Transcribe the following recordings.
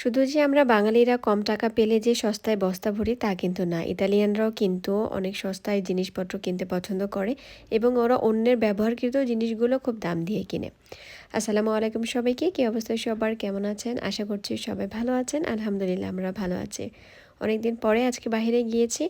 শুধু যে আমরা বাঙালিরা কম টাকা পেলে যে সস্তায় বস্তা ভরি তা কিন্তু না। ইতালিয়ানরাও কিন্তু অনেক সস্তায় জিনিসপত্র কিনতে পছন্দ করে এবং ওরা অন্যের ব্যবহারকৃত জিনিসগুলো খুব দাম দিয়ে কিনে। আসসালামু আলাইকুম সবাইকে, কী অবস্থায় সবার? কেমন আছেন? আশা করছি সবাই ভালো আছেন। আলহামদুলিল্লাহ, আমরা ভালো আছি। অনেকদিন পরে আজকে বাইরে গিয়েছি।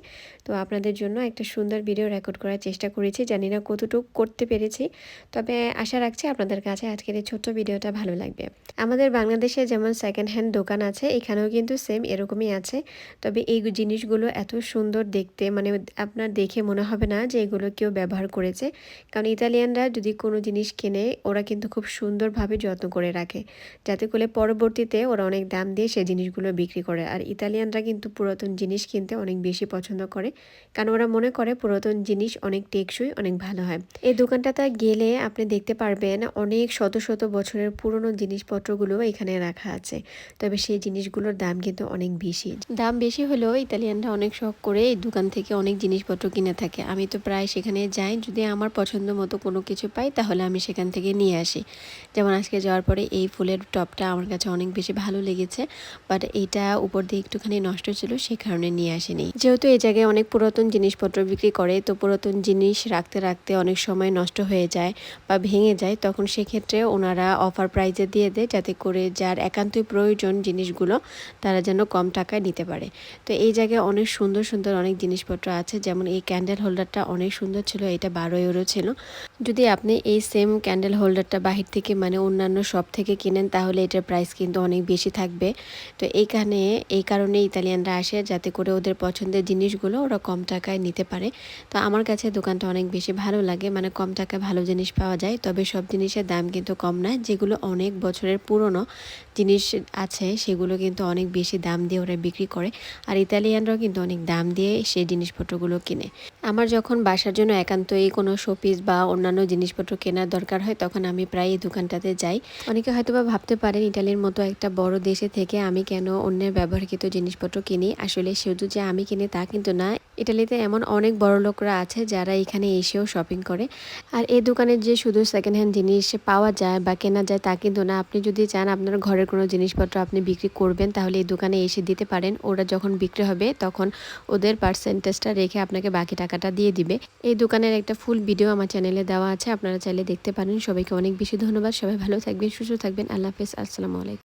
তো আপনাদের জন্য একটা সুন্দর ভিডিও রেকর্ড করার চেষ্টা করেছি। জানি না কতটুকু করতে পেরেছি। তবে আশা রাখছি আপনাদের কাছে আজকের এই ছোট্ট ভিডিওটা ভালো লাগবে। আমাদের বাংলাদেশে যেমন সেকেন্ড হ্যান্ড দোকান আছে, এখানেও কিন্তু সেম এরকমই আছে। তবে এই জিনিসগুলো এত সুন্দর দেখতে মানে আপনার দেখে মনে হবে না যে এগুলো কেউ ব্যবহার করেছে। কারণ ইতালিয়ানরা যদি কোনো জিনিস কেনে, ওরা কিন্তু খুব সুন্দরভাবে যত্ন করে রাখে। যাতে করে পরবর্তীতে ওরা অনেক দাম দিয়ে সেই জিনিসগুলো বিক্রি করে। আর ইতালিয়ানরা কিন্তু পুরাতন জিনিস কিনতে অনেক বেশি পছন্দ করে। কারণ ওরা মনে করে পুরাতন জিনিস অনেক টেকসই, অনেক ভালো হয়। এই দোকানটাতে গেলে আপনি দেখতে পারবেন অনেক শত শত বছরের পুরনো জিনিসপত্রগুলো এখানে রাখা আছে। তবে সেই জিনিসগুলোর দাম কিন্তু অনেক বেশি। দাম বেশি হলেও ইতালিয়ানরা অনেক শখ করে এই দোকান থেকে অনেক জিনিসপত্র কিনে থাকে। আমি তো প্রায় সেখানে যাই, যদি আমার পছন্দ মতো কোনো কিছু পাই তাহলে আমি সেখান থেকে নিয়ে আসি। যেমন আজকে যাওয়ার পরে এই ফুলের টপটা আমার কাছে অনেক বেশি ভালো লেগেছে, বাট এইটা উপর দিয়ে একটুখানি নষ্ট ছিল। ছিল, সে কারণে নিয়ে আসেনি। যেহেতু এই জায়গায় অনেক পুরাতন জিনিসপত্র বিক্রি করে, তো পুরাতন জিনিস রাখতে রাখতে অনেক সময় নষ্ট হয়ে যায় বা ভেঙে যায়, তখন সেক্ষেত্রে ওনারা অফার প্রাইজে দিয়ে দেয় যাতে করে যার একান্তই প্রয়োজন জিনিসগুলো, তারা যেন কম টাকায় নিতে পারে। তো এই জায়গায় অনেক সুন্দর সুন্দর অনেক জিনিসপত্র আছে, যেমন এই ক্যান্ডেল হোল্ডারটা অনেক সুন্দর ছিল, এটা বারো ইউরো ছিল। যদি আপনি এই সেম ক্যান্ডেল হোল্ডারটা বাহির থেকে মানে অন্যান্য শপ থেকে কিনেন, তাহলে এটার প্রাইস কিন্তু অনেক বেশি থাকবে। তো এইখানে এই কারণে ইতালিয়ানরা আসে যাতে করে ওদের পছন্দের জিনিসগুলো ওরা কম টাকায় নিতে পারে। তো আমার কাছে দোকানটা অনেক বেশি ভালো লাগে মানে কম টাকায় ভালো জিনিস পাওয়া যায়। তবে সব জিনিসের দাম কিন্তু কম নয়, যেগুলো অনেক বছরের পুরনো জিনিস আছে, সেগুলো কিন্তু অনেক বেশি দাম দিয়ে ওরা বিক্রি করে। আর ইতালিয়ানরাও কিন্তু অনেক দাম দিয়ে সেই জিনিসপত্রগুলো কিনে। আমার যখন বাসার জন্য একান্তই কোনো শোপিস বা অন্যান্য জিনিসপত্র কেনার দরকার হয়, তখন আমি প্রায় এই দোকানটাতে যাই। অনেকে হয়তো বা ভাবতে পারেন ইটালির মতো একটা বড় দেশে থেকে আমি কেন অন্যের ব্যবহারকৃত জিনিসপত্র কিনি, আসলে শুধু যে আমি কিনি তা কিন্তু না ইটালিতে এমন অনেক বড় লোকরা আছে যারা এখানে এসেও শপিং করে। আর এই দোকানে যে শুধু সেকেন্ড হ্যান্ড জিনিস পাওয়া যায় বা কেনা যায় তা কিন্তু না, আপনি যদি চান আপনার ঘরের কোনো জিনিসপত্র আপনি বিক্রি করবেন, তাহলে এই দোকানে এসে দিতে পারেন। ওরা যখন বিক্রি হবে, তখন ওদের পার্সেন্টেজটা রেখে আপনাকে বাকি টাকাটা দিয়ে দিবে। এই দোকানের একটা ফুল ভিডিও আমার চ্যানেলে দেওয়া আছে, আপনারা চাইলে দেখতে পারেন। সবাইকে অনেক বেশি ধন্যবাদ। সবাই ভালো থাকবেন, সুস্থ থাকবেন। আল্লাহ হাফেজ। আসসালামু আলাইকুম।